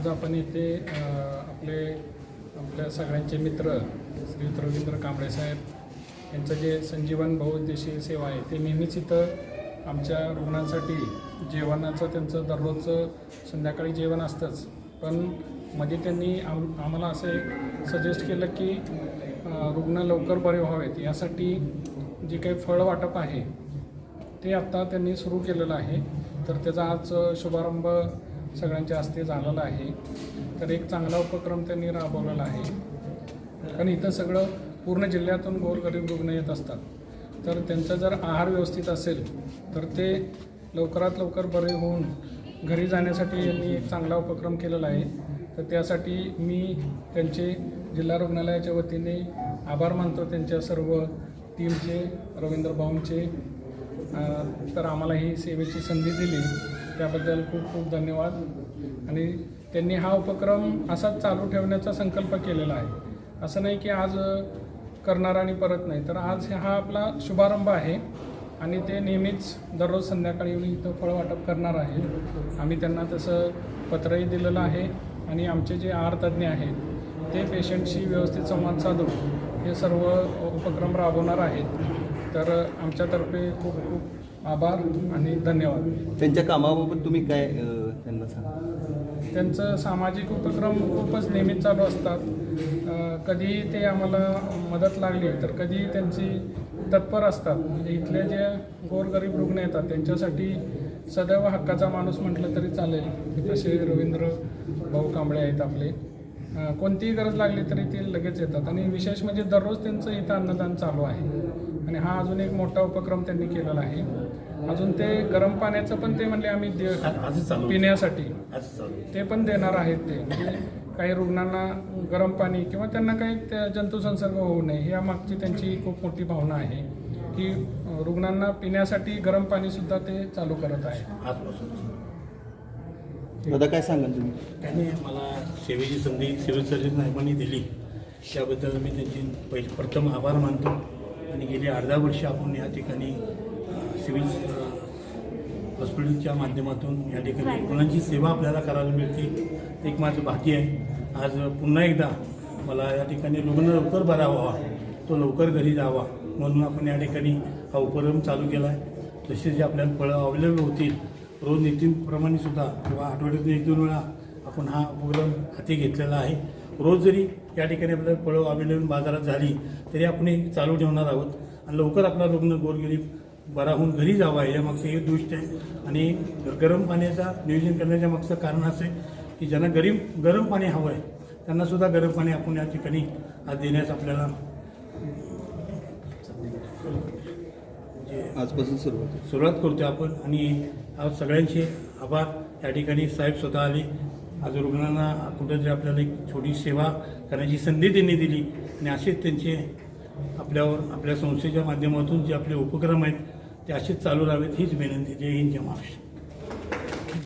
आज आपण इथे आपले आपल्या सगळ्यांचे मित्र श्रीयुत रवींद्र कांबळे साहेब यांचं जे संजीवन बहुउद्देशीय सेवा आहे ते नेहमीच इथं आमच्या रुग्णांसाठी जेवणाचं त्यांचं दररोजचं संध्याकाळी जेवण असतंच. पण मध्ये त्यांनी आम आम्हाला असं एक सजेस्ट केलं की रुग्ण लवकर बरे व्हावेत. यासाठी जे काही फळ वाटप आहे ते आत्ता त्यांनी सुरू केलेलं आहे. तर त्याचा आज शुभारंभ सगळ्यांच्या हस्ते झालेला आहे. तर एक चांगला उपक्रम त्यांनी राबवलेला आहे. कारण इथं सगळं पूर्ण जिल्ह्यातून गोरगरीब रुग्ण येत असतात. तर त्यांचा जर आहार व्यवस्थित असेल तर ते लवकरात लवकर बरे होऊन घरी जाण्यासाठी यांनी एक चांगला उपक्रम केलेला आहे. तर त्यासाठी मी त्यांचे जिल्हा रुग्णालयाच्या वतीने आभार मानतो त्यांच्या सर्व टीमचे रवींद्र भाऊंचे तर आम्हाला ही सेवेची संधी दिली. त्याबद्दल खूप खूप धन्यवाद. आणि त्यांनी हा उपक्रम असाच चालू ठेवण्याचा संकल्प केलेला आहे. असं नाही की आज करणार आणि परत नाही. तर आज हा आपला शुभारंभ आहे आणि ते नेहमीच दररोज संध्याकाळी येऊन इथं फळ वाटप करणार आहे. आम्ही त्यांना तसं पत्रही दिलेलं आहे आणि आमचे जे आहार तज्ज्ञ आहेत ते पेशंटशी व्यवस्थित संवाद साधून हे सर्व उपक्रम राबवणार आहेत. तर आमच्यातर्फे खूप खूप आभार आणि धन्यवाद. त्यांच्या कामाबाबत तुम्ही काय अ, त्यांना सांगा. त्यांचं सामाजिक उपक्रम खूपच नेहमीच चालू असतात. अ, कधी ते आम्हाला मदत लागली तर कधी त्यांची तत्पर असतात. म्हणजे इथले जे गोरगरीब रुग्ण येतात त्यांच्यासाठी सदैव हक्काचा माणूस म्हटलं तरी चालेल. तसे रवींद्र भाऊ कांबळे आहेत आपले. अ, कोणतीही गरज लागली तरी ते लगेच येतात. आणि विशेष म्हणजे दररोज त्यांचं इथं अन्नदान चालू आहे. आणि हा अजून एक मोठा उपक्रम त्यांनी केलेला आहे. अजून ते गरम पाण्याचं पण ते म्हणले आम्ही दे- पिण्यासाठी. ते पण देणार आहेत ते. म्हणजे काही रुग्णांना गरम पाणी किंवा त्यांना काही त्या जंतुसंसर्ग होऊ नये या मागची त्यांची खूप मोठी भावना आहे की रुग्णांना पिण्यासाठी गरम पाणी सुद्धा ते चालू करत आहे आजपासून दादा काय सांगाल तुम्ही? त्यांनी मला सेवेची संधी सिव्हिल सर्जन साहेबांनी दिली. त्याबद्दल मी त्यांची पहिले प्रथम आभार मानतो. आणि गेली अर्धा वर्ष आपण या ठिकाणी सिव्हिल हॉस्पिटलच्या माध्यमातून या ठिकाणी रुग्णांची सेवा आपल्याला करायला मिळते एक माझं भाग्य आहे. आज पुन्हा एकदा मला या ठिकाणी रुग्ण लवकर बरा व्हावा तो लवकर घरी जावा म्हणून आपण या ठिकाणी हा उपक्रम चालू केला आहे जसे जे आपल्याला फळं अवेलेबल होतील रोज नितीनप्रमाणे सुद्धा किंवा आठवड्यातून एक दोन वेळा आपण हा उपक्रम हाती घेतलेला आहे. रोज जरी या ठिकाणी आपल्याला फळं अवेलेबल बाजारात झाली तरी आपण हे चालू ठेवणार आहोत. आणि लवकर आपला रुग्ण गोरगरीब बरा होऊन घरी जावा या मागचं हे दृष्ट आहे. आणि गरम पाण्याचा नियोजन करण्याच्या मागचं कारण असं आहे की ज्यांना गरीब गरम पाणी हवं आहे त्यांना सुद्धा गरम पाणी आपण या ठिकाणी आज देण्यास आपल्याला आजपासून सुरुवात. सुरुवात करतो आपण. आणि आज सगळ्यांचे आभार. या ठिकाणी साहेब स्वतः आले. आज रुग्णांना कुठं कुठंतरी आपल्याला एक छोटी सेवा करण्याची संधी त्यांनी दिली आणि असेच त्यांचे आपल्यावर आपल्या संस्थेच्या माध्यमातून जे आपले उपक्रम आहेत ते असेच चालू राहावेत हीच विनंती. जय हिंद जय महाराष्ट्र.